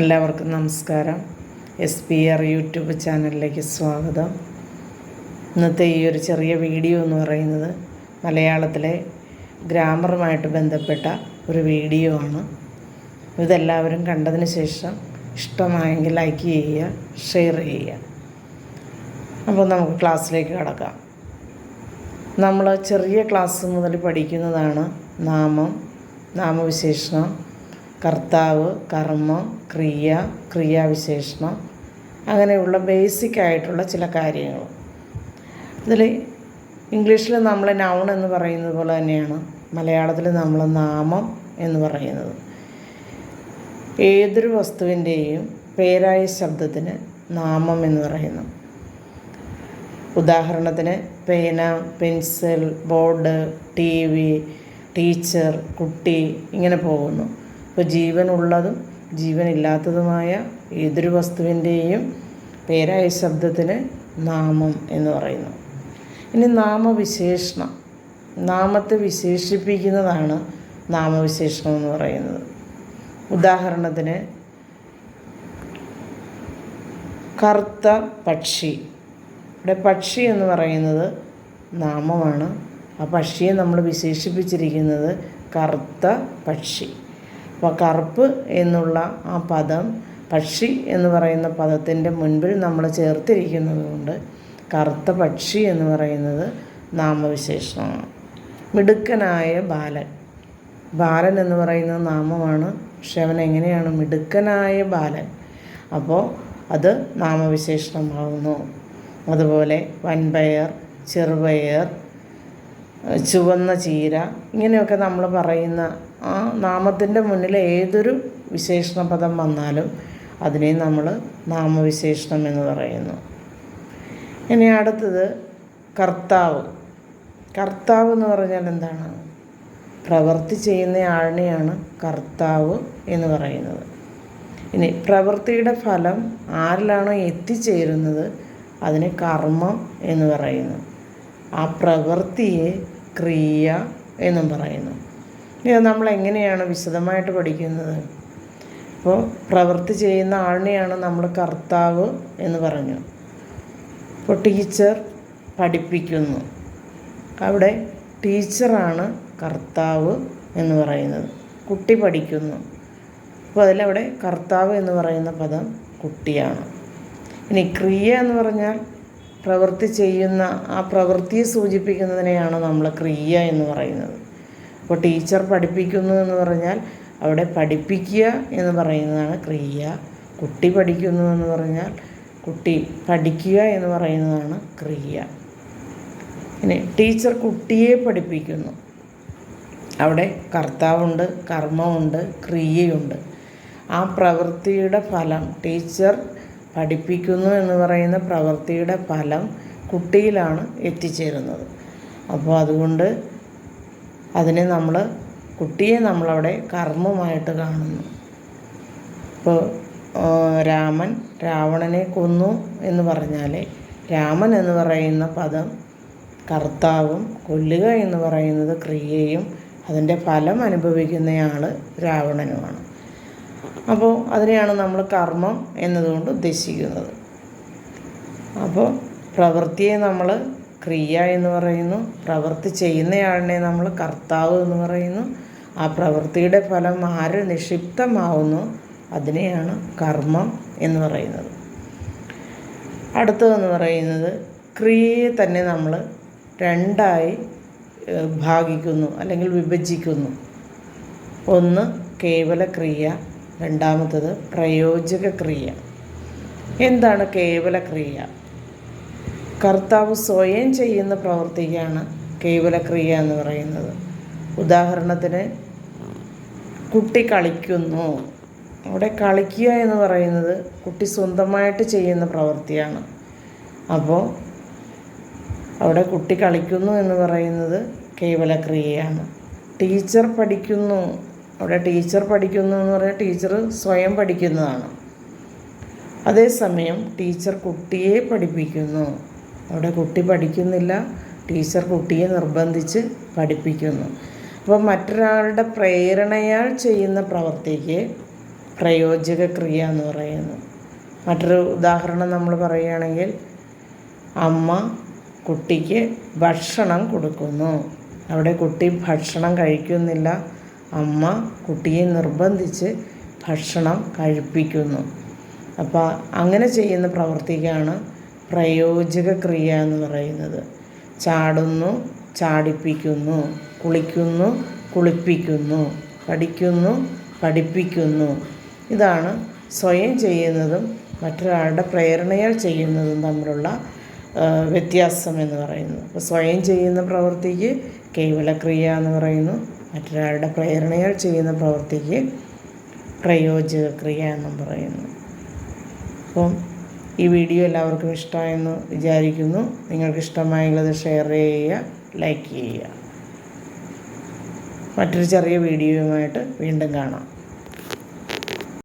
എല്ലാവർക്കും നമസ്കാരം. S P R YouTube ചാനലിലേക്ക് സ്വാഗതം. ഇന്നത്തെ ഈ ഒരു ചെറിയ വീഡിയോ എന്ന് പറയുന്നത് മലയാളത്തിലെ ഗ്രാമറുമായിട്ട് ബന്ധപ്പെട്ട ഒരു വീഡിയോ ആണ്. ഇതെല്ലാവരും കണ്ടതിന് ശേഷം ഇഷ്ടമായെങ്കിൽ ലൈക്ക് ചെയ്യുക ഷെയർ ചെയ്യുക. അപ്പോൾ നമുക്ക് ക്ലാസ്സിലേക്ക് കടക്കാം. നമ്മൾ ചെറിയ ക്ലാസ് മുതൽ പഠിക്കുന്നതാണ് നാമം നാമവിശേഷണം കർത്താവ് കർമ്മം ക്രിയ ക്രിയാവിശേഷണം അങ്ങനെയുള്ള ബേസിക് ആയിട്ടുള്ള ചില കാര്യങ്ങൾ. അതിൽ ഇംഗ്ലീഷിൽ നമ്മൾ നൗൺ എന്ന് പറയുന്നത് പോലെ തന്നെയാണ്. മലയാളത്തിൽ നമ്മൾ നാമം എന്ന് പറയുന്നത്. ഏതൊരു വസ്തുവിന്റെയും പേരായ ശബ്ദത്തിന് നാമം എന്ന് പറയുന്നു. ഉദാഹരണത്തിന് പേന pencil board T V teacher കുട്ടി ഇങ്ങനെ പോകുന്നു. ഇപ്പോൾ ജീവനുള്ളതും ജീവനില്ലാത്തതുമായ ഏതൊരു വസ്തുവിന്റെയും പേരായ ശബ്ദത്തിന് നാമം എന്ന് പറയുന്നു. ഇനി നാമവിശേഷണം. നാമത്തെ വിശേഷിപ്പിക്കുന്നതാണ് നാമവിശേഷണം എന്ന് പറയുന്നത്. ഉദാഹരണത്തിന് കറുത്ത പക്ഷി. ഇവിടെ പക്ഷി എന്ന് പറയുന്നത് നാമമാണ്. ആ പക്ഷിയെ നമ്മൾ വിശേഷിപ്പിച്ചിരിക്കുന്നത് കറുത്ത പക്ഷി. അപ്പോൾ കറുപ്പ് എന്നുള്ള ആ പദം പക്ഷി എന്ന് പറയുന്ന പദത്തിന്റെ മുൻപിൽ നമ്മൾ ചേർത്തിരിക്കുന്നത് കൊണ്ട് കറുത്ത പക്ഷി എന്ന് പറയുന്നത് നാമവിശേഷണമാണ് മിടുക്കനായ ബാലൻ. ബാലൻ എന്ന് പറയുന്ന നാമമാണ്. പക്ഷെ അവൻ എങ്ങനെയാണ്? മിടുക്കനായ ബാലൻ. അപ്പോൾ അത് നാമവിശേഷണമാകുന്നു അതുപോലെ വൻപയർ ചെറുപയർ ചുവന്ന ചീര ഇങ്ങനെയൊക്കെ നമ്മൾ പറയുന്ന ആ നാമത്തിന്റെ മുന്നിൽ ഏതൊരു വിശേഷണ പദം വന്നാലും അതിനെ നമ്മൾ നാമവിശേഷണം എന്ന് പറയുന്നു. ഇനി അടുത്തത് കർത്താവ്. കർത്താവ് എന്ന് പറഞ്ഞാൽ എന്താണ്? പ്രവൃത്തി ചെയ്യുന്ന ആളിനെയാണ് കർത്താവ് എന്ന് പറയുന്നത്. ഇനി പ്രവൃത്തിയുടെ ഫലം ആരിലാണോ എത്തിച്ചേരുന്നത്? അതിന് കർമ്മം എന്ന് പറയുന്നു. ആ പ്രവൃത്തിയെ ക്രിയ എന്നും പറയുന്നു. ഇത് നമ്മൾ എങ്ങനെയാണ് വിശദമായിട്ട് പഠിക്കുന്നത്? അപ്പോൾ പ്രവൃത്തി ചെയ്യുന്ന ആളിനെയാണ് നമ്മൾ കർത്താവ് എന്ന് പറഞ്ഞു. ഇപ്പോൾ ടീച്ചർ പഠിപ്പിക്കുന്നു. അവിടെ ടീച്ചറാണ് കർത്താവ് എന്ന് പറയുന്നത്. കുട്ടി പഠിക്കുന്നു. അപ്പോൾ അതിലവിടെ കർത്താവ് എന്ന് പറയുന്ന പദം കുട്ടിയാണ്. ഇനി ക്രിയ എന്ന് പറഞ്ഞാൽ പ്രവൃത്തി ചെയ്യുന്ന ആ പ്രവൃത്തിയെ സൂചിപ്പിക്കുന്നതിനെയാണ് നമ്മൾ ക്രിയ എന്ന് പറയുന്നത്. അപ്പോൾ ടീച്ചർ പഠിപ്പിക്കുന്നു എന്ന് പറഞ്ഞാൽ അവിടെ പഠിപ്പിക്കുക എന്ന് പറയുന്നതാണ് ക്രിയ. കുട്ടി പഠിക്കുന്നു എന്ന് പറഞ്ഞാൽ കുട്ടി പഠിക്കുക എന്ന് പറയുന്നതാണ് ക്രിയ. ഇനി ടീച്ചർ കുട്ടിയെ പഠിപ്പിക്കുന്നു. അവിടെ കർത്താവുണ്ട് കർമ്മമുണ്ട് ക്രിയയുണ്ട്. ആ പ്രവൃത്തിയുടെ ഫലം ടീച്ചർ പഠിപ്പിക്കുന്നു എന്ന് പറയുന്ന പ്രവൃത്തിയുടെ ഫലം കുട്ടിയിലാണ് എത്തിച്ചേരുന്നത്. അപ്പോൾ അതുകൊണ്ട് അതിനെ നമ്മൾ കുട്ടിയെ നമ്മളവിടെ കർമ്മമായിട്ട് കാണുന്നു. ഇപ്പോൾ രാമൻ രാവണനെ കൊന്നു എന്ന് പറഞ്ഞാൽ രാമൻ എന്ന് പറയുന്ന പദം കർത്താവും കൊല്ലുക എന്ന് പറയുന്നത് ക്രിയയും അതിന്റെ ഫലം അനുഭവിക്കുന്നയാൾ രാവണനുമാണ്. അപ്പോൾ അതിനെയാണ് നമ്മൾ കർമ്മം എന്നതുകൊണ്ട് ഉദ്ദേശിക്കുന്നത്. അപ്പോൾ പ്രവൃത്തിയെ നമ്മൾ ക്രിയ എന്ന് പറയുന്നു. പ്രവൃത്തി ചെയ്യുന്നയാളിനെ നമ്മൾ കർത്താവ് എന്ന് പറയുന്നു. ആ പ്രവൃത്തിയുടെ ഫലം ആര് നിക്ഷിപ്തമാവുന്നു അതിനെയാണ് കർമ്മം എന്ന് പറയുന്നത്. അടുത്തതെന്ന് പറയുന്നത് ക്രിയയെ തന്നെ നമ്മൾ രണ്ടായി ഭാഗിക്കുന്നു അല്ലെങ്കിൽ വിഭജിക്കുന്നു. ഒന്ന് കേവല ക്രിയ രണ്ടാമത്തത് പ്രയോജക ക്രിയ. എന്താണ് കേവല ക്രിയ? കർത്താവ് സ്വയം ചെയ്യുന്ന പ്രവൃത്തിക്കാണ് കേവല ക്രിയ എന്ന് പറയുന്നത്. ഉദാഹരണത്തിന് കുട്ടി കളിക്കുന്നു. അവിടെ കളിക്കുക എന്ന് പറയുന്നത് കുട്ടി സ്വന്തമായിട്ട് ചെയ്യുന്ന പ്രവൃത്തിയാണ് അപ്പോൾ അവിടെ കുട്ടി കളിക്കുന്നു എന്ന് പറയുന്നത് കേവല ക്രിയയാണ്. ടീച്ചർ പഠിക്കുന്നു അവിടെ ടീച്ചർ പഠിക്കുന്നു എന്ന് പറഞ്ഞാൽ ടീച്ചർ സ്വയം പഠിക്കുന്നതാണ്. അതേസമയം ടീച്ചർ കുട്ടിയെ പഠിപ്പിക്കുന്നു. അവിടെ കുട്ടി പഠിക്കുന്നില്ല ടീച്ചർ കുട്ടിയെ നിർബന്ധിച്ച് പഠിപ്പിക്കുന്നു. അപ്പോൾ മറ്റൊരാളുടെ പ്രേരണയാൽ ചെയ്യുന്ന പ്രവൃത്തിക്ക് പ്രയോജക ക്രിയ എന്ന് പറയുന്നു. മറ്റൊരു ഉദാഹരണം നമ്മൾ പറയുകയാണെങ്കിൽ അമ്മ കുട്ടിക്ക് ഭക്ഷണം കൊടുക്കുന്നു. അവിടെ കുട്ടി ഭക്ഷണം കഴിക്കുന്നില്ല അമ്മ കുട്ടിയെ നിർബന്ധിച്ച് ഭക്ഷണം കഴിപ്പിക്കുന്നു. അപ്പോൾ അങ്ങനെ ചെയ്യുന്ന പ്രവർത്തിക്കാണ് പ്രയോജക ക്രിയ എന്ന് പറയുന്നത്. ചാടുന്നു ചാടിപ്പിക്കുന്നു കുളിക്കുന്നു കുളിപ്പിക്കുന്നു പഠിക്കുന്നു പഠിപ്പിക്കുന്നു. ഇതാണ് സ്വയം ചെയ്യുന്നതും മറ്റൊരാളുടെ പ്രേരണയാൽ ചെയ്യുന്നതും തമ്മിലുള്ള വ്യത്യാസം എന്ന് പറയുന്നത്. അപ്പോൾ സ്വയം ചെയ്യുന്ന പ്രവൃത്തിക്ക് കേവലക്രിയ എന്ന് പറയുന്നു. മറ്റൊരാളുടെ പ്രേരണയിൽ ചെയ്യുന്ന പ്രവൃത്തിക്ക് പ്രയോജക ക്രിയ എന്നും പറയുന്നു. അപ്പം ഈ വീഡിയോ എല്ലാവർക്കും ഇഷ്ടമായെന്ന് വിചാരിക്കുന്നു. നിങ്ങൾക്ക് ഇഷ്ടമായുള്ളത് ഷെയർ ചെയ്യുക ലൈക്ക് ചെയ്യുക. മറ്റൊരു ചെറിയ വീഡിയോയുമായിട്ട് വീണ്ടും കാണാം.